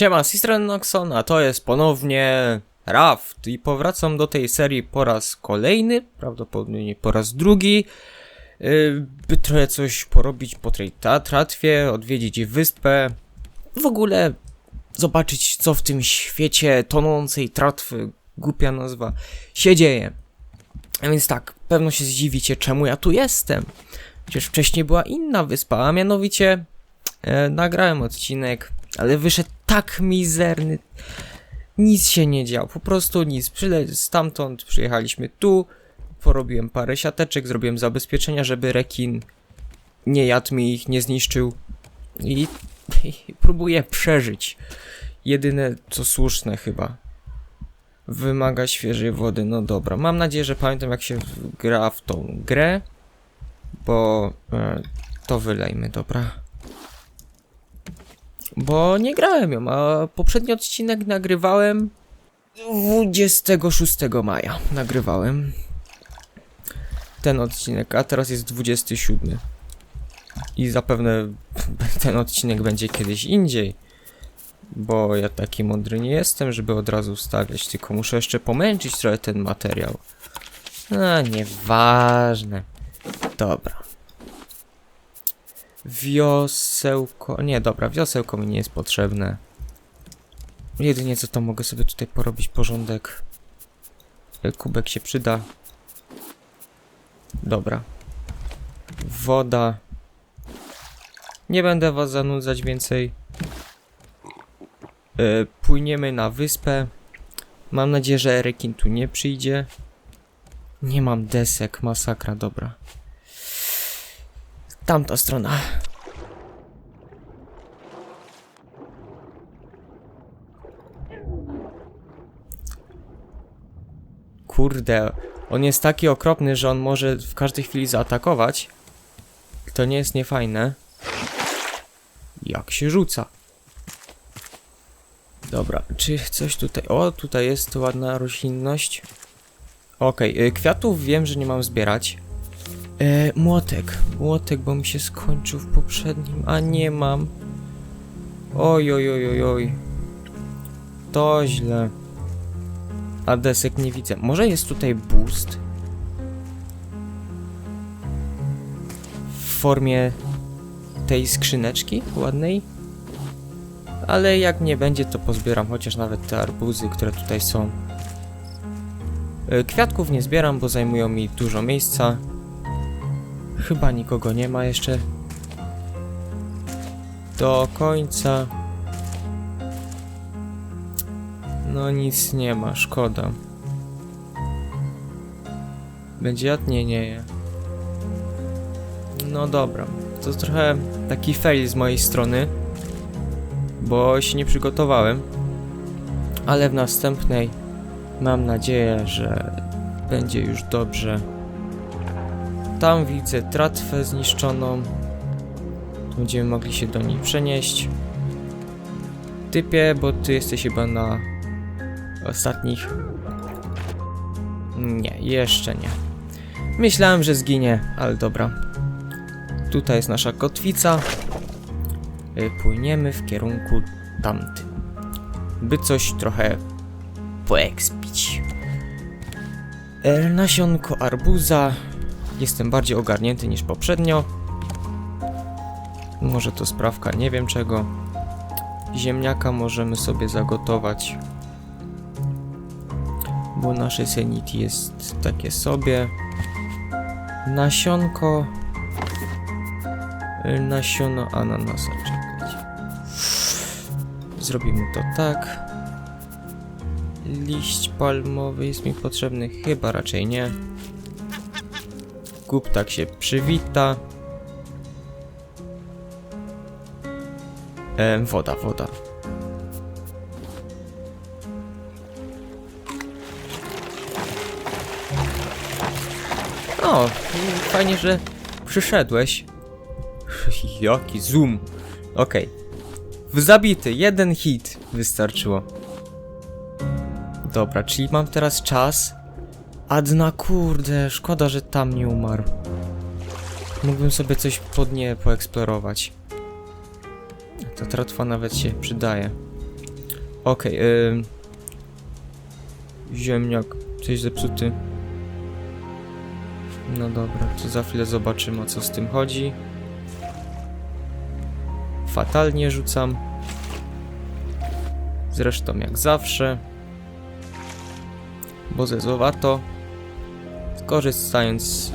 Siema, z tej Noxon, a to jest ponownie Raft i powracam do tej serii po raz kolejny, prawdopodobnie po raz drugi, yy, by trochę coś porobić po tej tratwie, odwiedzić wyspę, w ogóle zobaczyć co w tym świecie tonącej tratwy, głupia nazwa, się dzieje. A więc tak, pewno się zdziwicie czemu ja tu jestem. Przecież wcześniej była inna wyspa, a mianowicie e, nagrałem odcinek, ale wyszedł tak mizerny. Nic się nie działo, po prostu nic. Przyle stamtąd przyjechaliśmy tu, porobiłem parę siateczek, zrobiłem zabezpieczenia, żeby rekin nie jadł mi ich, nie zniszczył i, i próbuję przeżyć. Jedyne co słuszne chyba. Wymaga świeżej wody, no dobra. Mam nadzieję, że pamiętam jak się gra w tą grę, bo e, to wylejmy, dobra. Bo nie grałem ją, a poprzedni odcinek nagrywałem 26 maja. Nagrywałem ten odcinek, a teraz jest 27. I zapewne ten odcinek będzie kiedyś indziej. Bo ja taki mądry nie jestem, żeby od razu wstawiać, tylko muszę jeszcze pomęczyć trochę ten materiał. A, nieważne. Dobra. Wiosełko. Nie, dobra, wiosełko mi nie jest potrzebne. Jedynie co to mogę sobie tutaj porobić porządek. E, Kubek się przyda. Dobra. Woda. Nie będę was zanudzać więcej. E, Płyniemy na wyspę. Mam nadzieję, że rekin tu nie przyjdzie. Nie mam desek, masakra, dobra. Tamta strona. Kurde, on jest taki okropny, że on może w każdej chwili zaatakować. To nie jest niefajne. Jak się rzuca. Dobra, czy coś tutaj... O, tutaj jest ładna roślinność. Okej, y, kwiatów wiem, że nie mam zbierać. E, młotek, młotek, bo mi się skończył w poprzednim, a nie mam. Oj, oj, oj, oj, oj. To źle. A desek nie widzę. Może jest tutaj boost? W formie tej skrzyneczki ładnej? Ale jak nie będzie, to pozbieram chociaż nawet te arbuzy, które tutaj są. E, Kwiatków nie zbieram, bo zajmują mi dużo miejsca. Chyba nikogo nie ma jeszcze. Do końca. No nic nie ma, szkoda. Będzie jad? Nie, nie je. No dobra. To trochę taki fail z mojej strony. Bo się nie przygotowałem. Ale w następnej mam nadzieję, że będzie już dobrze. Tam widzę tratwę zniszczoną. Będziemy mogli się do niej przenieść. Typie, bo ty jesteś chyba na ostatnich. Nie, jeszcze nie. Myślałem, że zginie, ale dobra. Tutaj jest nasza kotwica. Y, Płyniemy w kierunku tamtym. By coś trochę poekspić. Nasionko arbuza. Jestem bardziej ogarnięty niż poprzednio. Może to sprawka nie wiem czego. Ziemniaka możemy sobie zagotować. Bo nasze senity jest takie sobie. Nasionko. Nasiono ananasa. Czekajcie. Zrobimy to tak. Liść palmowy jest mi potrzebny? Chyba raczej nie. Kup tak się przywita. E, woda, woda. O, fajnie, że przyszedłeś. Jaki zoom. Okej. W Zabity, jeden hit wystarczyło. Dobra, czyli mam teraz czas. Adna, kurde, szkoda, że tam nie umarł. Mógłbym sobie coś pod nie poeksplorować. Ta tratwa nawet się przydaje. Okej, ym... Ziemniak, coś zepsuty. No dobra, to za chwilę zobaczymy o co z tym chodzi. Fatalnie rzucam. Zresztą jak zawsze. Bo zezowato. Korzystając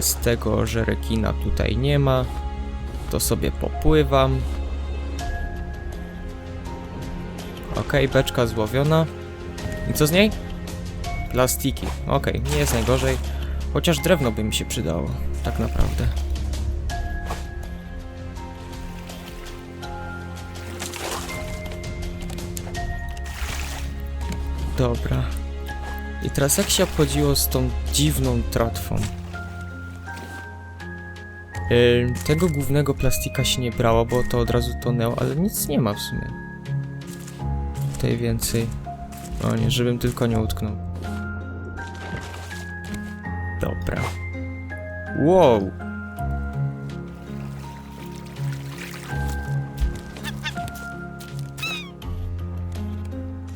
z tego, że rekina tutaj nie ma, to sobie popływam. Okej, beczka złowiona. I co z niej? Plastiki. Okej, nie jest najgorzej. Chociaż drewno by mi się przydało, tak naprawdę. Dobra. I teraz jak się obchodziło z tą dziwną tratwą? Tego głównego plastika się nie brało, bo to od razu tonęło, ale nic nie ma w sumie. Tutaj więcej. O nie, żebym tylko nie utknął. Dobra. Wow!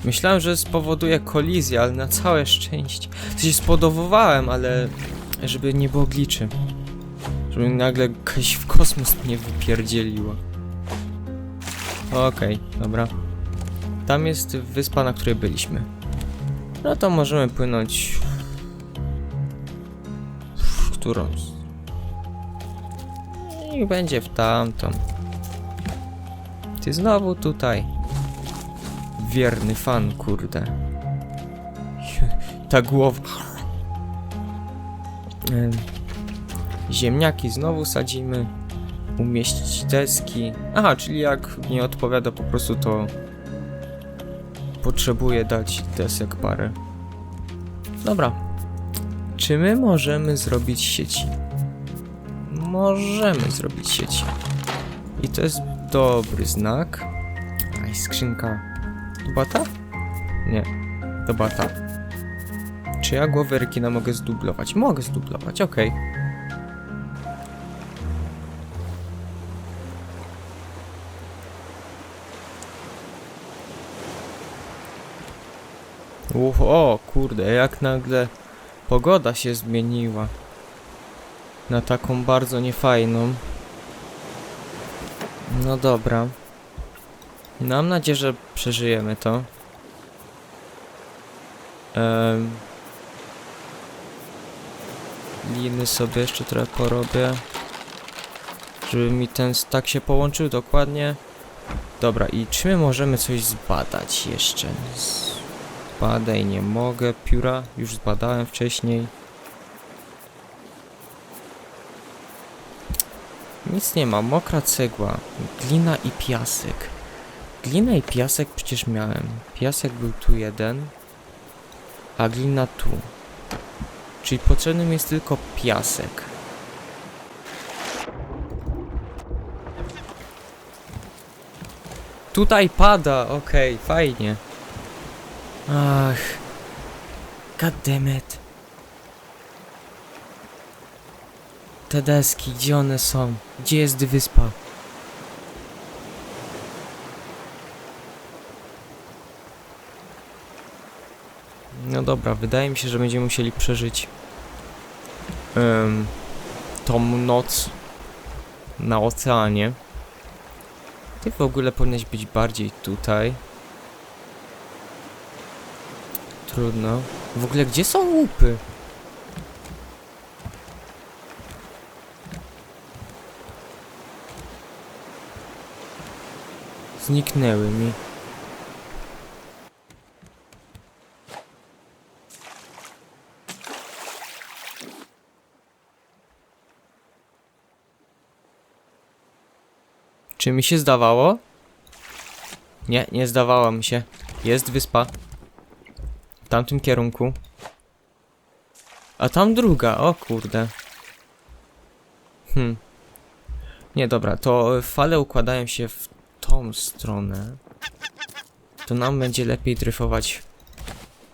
Myślałem, że spowoduje kolizję, ale na całe szczęście. Coś spodowowałem, ale żeby nie było gliczy. Żeby nagle jakaś w kosmos mnie wypierdzieliła. Okej, dobra. Tam jest wyspa, na której byliśmy. No to możemy płynąć. W którą? Niech będzie w tamtą. Ty znowu tutaj. Wierny fan, kurde. Ta głowa. Em, Ziemniaki znowu sadzimy. Umieścić deski. Aha, czyli jak nie odpowiada po prostu to potrzebuję dać desek parę. Dobra. Czy my możemy zrobić sieci? Możemy zrobić sieci. I to jest dobry znak. Aj, skrzynka. To bata? Nie, to. Czy ja głowę rekina mogę zdublować? Mogę zdublować, okej. Uch, o kurde, jak nagle pogoda się zmieniła. Na taką bardzo niefajną. No dobra. Mam nadzieję, że przeżyjemy to. Em, liny sobie jeszcze trochę porobię. Żeby mi ten tak się połączył dokładnie. Dobra, i czy my możemy coś zbadać jeszcze? Zbadaj, nie mogę. Pióra już zbadałem wcześniej. Nic nie ma, mokra cegła, glina i piasek. Glina i piasek przecież miałem. Piasek był tu jeden, a glina tu. Czyli potrzebny mi jest tylko piasek. Tutaj pada, okej, fajnie. Ach. God damn it. Te deski, gdzie one są? Gdzie jest wyspa? No dobra, wydaje mi się, że będziemy musieli przeżyć em, tą noc na oceanie. Ty w ogóle powinieneś być bardziej tutaj. Trudno. W ogóle gdzie są łupy? Zniknęły mi. Czy mi się zdawało? Nie, nie zdawało mi się. Jest wyspa. W tamtym kierunku. A tam druga, o kurde. Hmm. Nie, dobra, to fale układają się w tą stronę. To nam będzie lepiej dryfować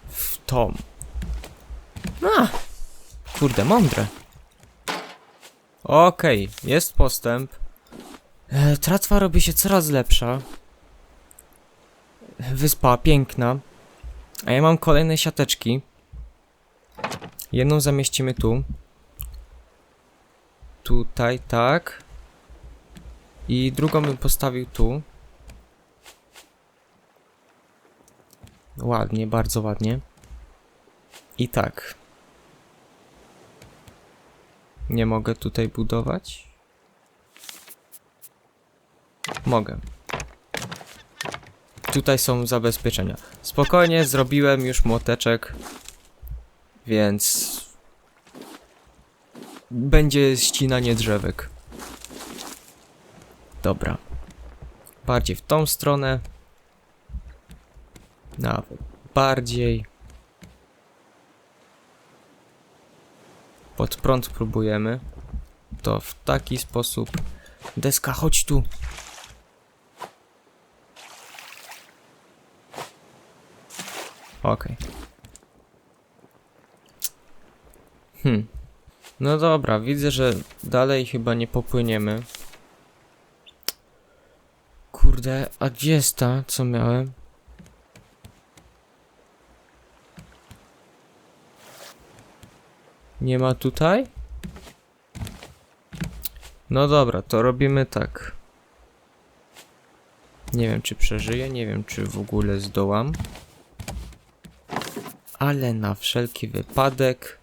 w tą. A! Kurde, mądre. Okej, jest postęp. E, tratwa robi się coraz lepsza. wyspa piękna. A ja mam kolejne siateczki. Jedną zamieścimy tu. Tutaj, tak. I drugą bym postawił tu. Ładnie, bardzo ładnie. I tak. Nie mogę tutaj budować? Mogę. Tutaj są zabezpieczenia. Spokojnie, zrobiłem już młoteczek. Więc... Będzie ścinanie drzewek. Dobra. Bardziej w tą stronę. Nawet bardziej. Pod prąd próbujemy. To w taki sposób. Deska, chodź tu. Okej. Hmm. No dobra, widzę, że dalej chyba nie popłyniemy. Kurde, a gdzie jest ta, co miałem? Nie ma tutaj? No dobra, to robimy tak. Nie wiem, czy przeżyję, nie wiem, czy w ogóle zdołam. Ale na wszelki wypadek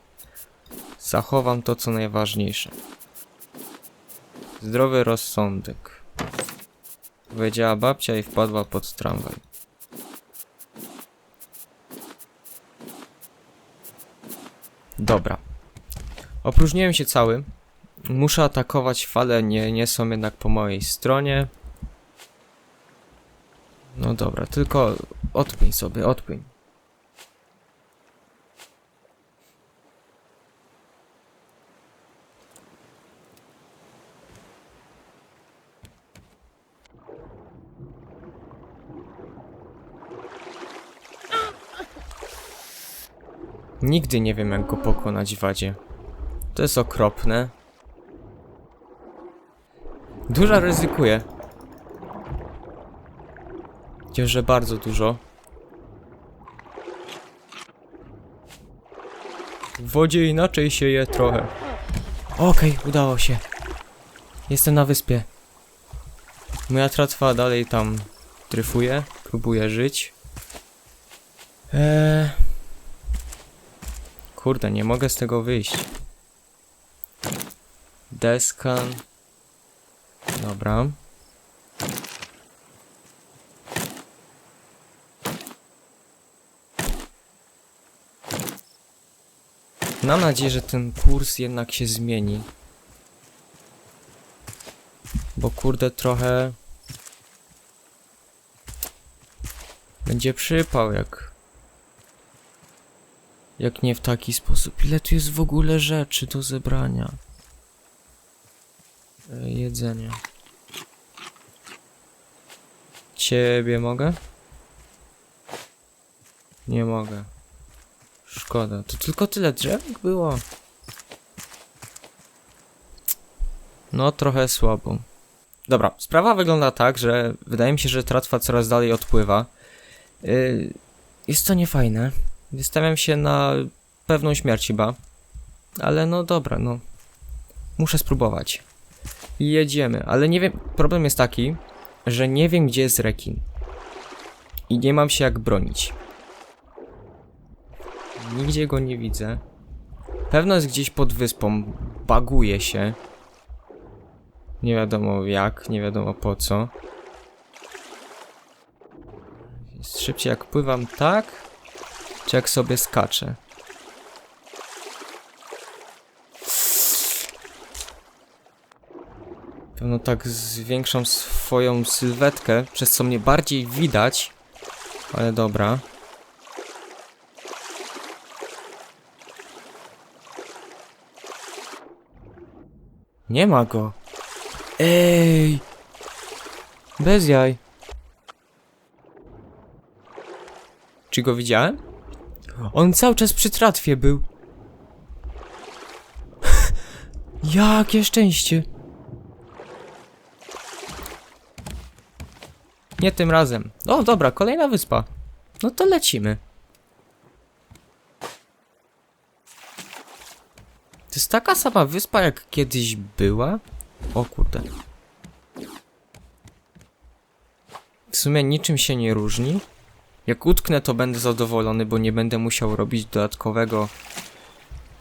zachowam to, co najważniejsze. Zdrowy rozsądek. Powiedziała babcia i wpadła pod tramwaj. Dobra. Opróżniłem się cały. Muszę atakować fale, nie, nie są jednak po mojej stronie. No dobra, tylko odpłyń sobie, odpłyń. Nigdy nie wiem, jak go pokonać w wadzie. To jest okropne. Dużo ryzykuję. Że bardzo dużo. W wodzie inaczej się je trochę. Okej, udało się. Jestem na wyspie. Moja tratwa dalej tam dryfuje, próbuje żyć. Eee... Kurde, nie mogę z tego wyjść. Deskan. Dobra. Mam nadzieję, że ten kurs jednak się zmieni. Bo kurde trochę... Będzie przypał jak... Jak nie w taki sposób. Ile tu jest w ogóle rzeczy do zebrania? E, jedzenie. Ciebie mogę? Nie mogę. Szkoda. To tylko tyle drzewek było. No, trochę słabo. Dobra, sprawa wygląda tak, że wydaje mi się, że tratwa coraz dalej odpływa. Yy, jest to niefajne. Wystawiam się na pewną śmierć chyba. Ale no dobra, no. Muszę spróbować. Jedziemy, ale nie wiem, problem jest taki, że nie wiem gdzie jest rekin. I nie mam się jak bronić. Nigdzie go nie widzę. Pewno jest gdzieś pod wyspą. Baguje się. Nie wiadomo jak, nie wiadomo po co. Szybciej jak pływam tak, jak sobie skaczę. Pewno tak zwiększam swoją sylwetkę, przez co mnie bardziej widać. Ale dobra. Nie ma go. Ej! Bez jaj. Czy go widziałem? On cały czas przy tratwie był. Jakie szczęście. Nie tym razem. O, dobra, kolejna wyspa. No to lecimy. To jest taka sama wyspa, jak kiedyś była? O kurde. W sumie niczym się nie różni. Jak utknę, to będę zadowolony, bo nie będę musiał robić dodatkowego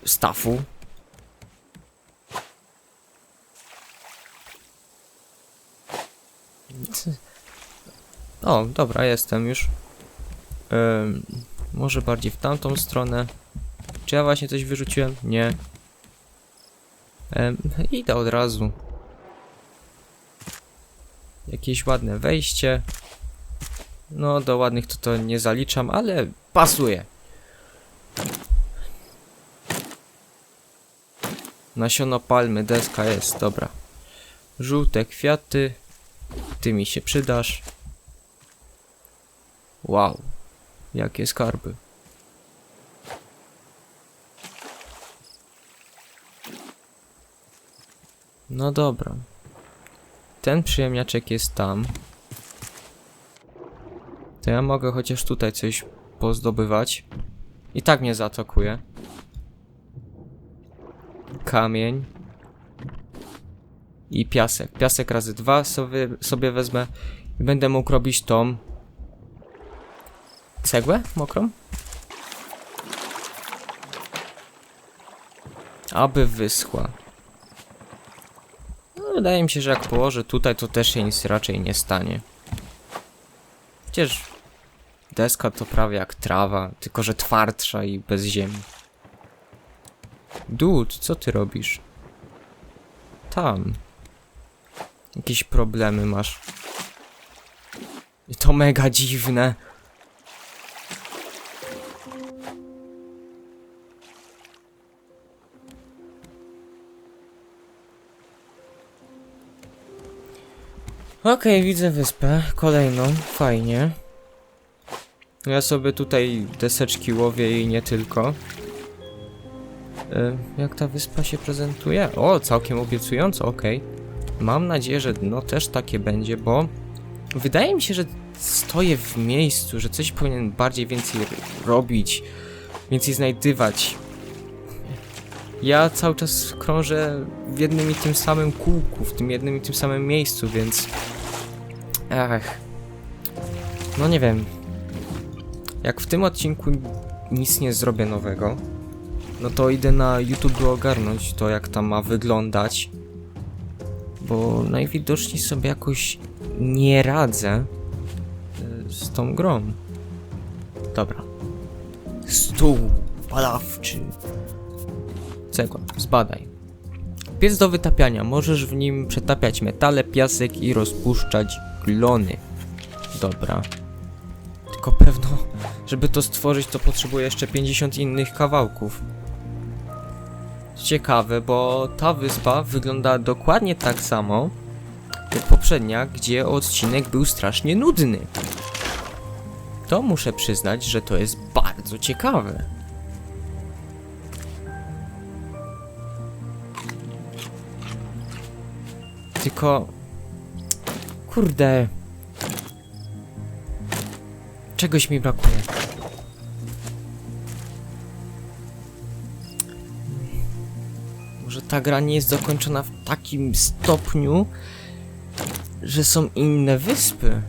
stafu. O, dobra, jestem już. Ym, może bardziej w tamtą stronę. Czy ja właśnie coś wyrzuciłem? Nie. Ym, idę od razu. Jakieś ładne wejście. No, do ładnych to to nie zaliczam, ale pasuje. Nasiono palmy, deska jest, dobra. Żółte kwiaty. Ty mi się przydasz. Wow. Jakie skarby. No dobra. Ten przyjemniaczek jest tam. To ja mogę chociaż tutaj coś pozdobywać. I tak mnie zaatakuje. Kamień. I piasek. Piasek razy dwa sobie, sobie wezmę. I będę mógł robić tą... Cegłę mokrą? Aby wyschła. No, wydaje mi się, że jak położę tutaj, to też się nic raczej nie stanie. Przecież deska to prawie jak trawa, tylko że twardsza i bez ziemi. Dude, co ty robisz? Tam. Jakieś problemy masz. I to mega dziwne. Okej, widzę wyspę. Kolejną. Fajnie. Ja sobie tutaj deseczki łowię i nie tylko. Jak ta wyspa się prezentuje? O, całkiem obiecująco, okej. Mam nadzieję, że no też takie będzie, bo wydaje mi się, że stoję w miejscu, że coś powinien bardziej więcej robić, więcej znajdywać. Ja cały czas krążę w jednym i tym samym kółku, w tym jednym i tym samym miejscu, więc... Ach... No nie wiem. Jak w tym odcinku nic nie zrobię nowego, no to idę na YouTube ogarnąć to, jak tam ma wyglądać. Bo najwidoczniej sobie jakoś nie radzę y, z tą grą. Dobra. Stół palawczy. Cegła, zbadaj. Piec do wytapiania. Możesz w nim przetapiać metale, piasek i rozpuszczać glony. Dobra. Tylko pewno, żeby to stworzyć, to potrzebuję jeszcze 50 innych kawałków. Ciekawe, bo ta wyspa wygląda dokładnie tak samo jak poprzednia, gdzie odcinek był strasznie nudny. To muszę przyznać, że to jest bardzo ciekawe. Tylko... Kurde... Czegoś mi brakuje. Może ta gra nie jest zakończona w takim stopniu, że są inne wyspy.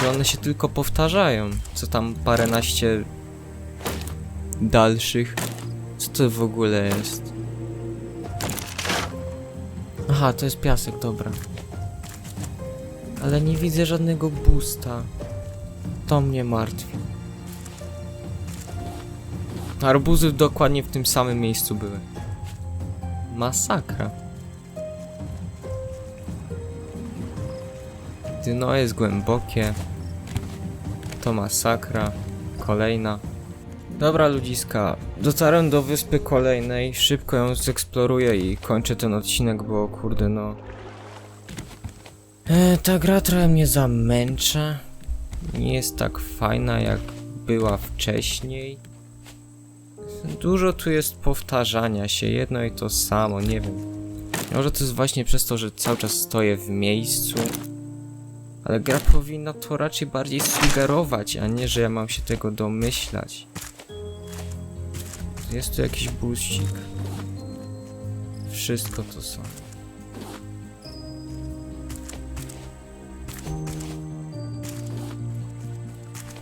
Że one się tylko powtarzają. Co tam paręnaście dalszych. Co to w ogóle jest? Aha, to jest piasek, dobra. Ale nie widzę żadnego boosta. To mnie martwi. Arbuzy dokładnie w tym samym miejscu były. Masakra. Dno jest głębokie. To masakra. Kolejna. Dobra ludziska, dotarłem do wyspy kolejnej, szybko ją zeksploruję i kończę ten odcinek, bo kurde no... E, ta gra trochę mnie zamęcza. Nie jest tak fajna jak była wcześniej. Dużo tu jest powtarzania się, jedno i to samo, nie wiem. Może to jest właśnie przez to, że cały czas stoję w miejscu. Ale gra powinna to raczej bardziej sugerować, a nie, że ja mam się tego domyślać. Jest tu jakiś buścik. Wszystko to są.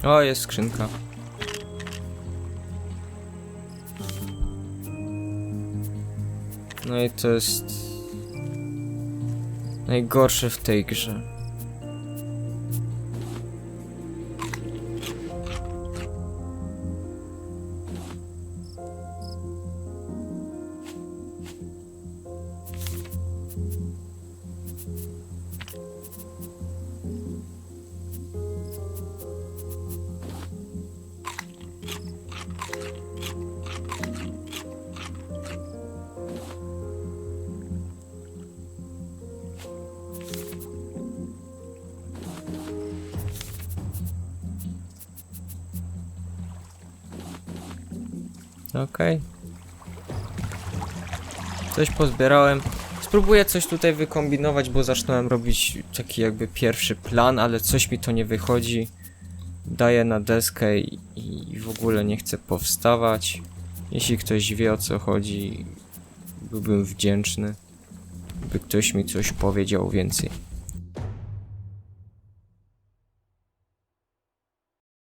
O, jest skrzynka. No i to jest najgorsze w tej grze. Okej. Coś pozbierałem. Spróbuję coś tutaj wykombinować, bo zaczynałem robić taki jakby pierwszy plan, ale coś mi to nie wychodzi. Daję na deskę i, i w ogóle nie chcę powstawać. Jeśli ktoś wie o co chodzi, byłbym wdzięczny, by ktoś mi coś powiedział więcej.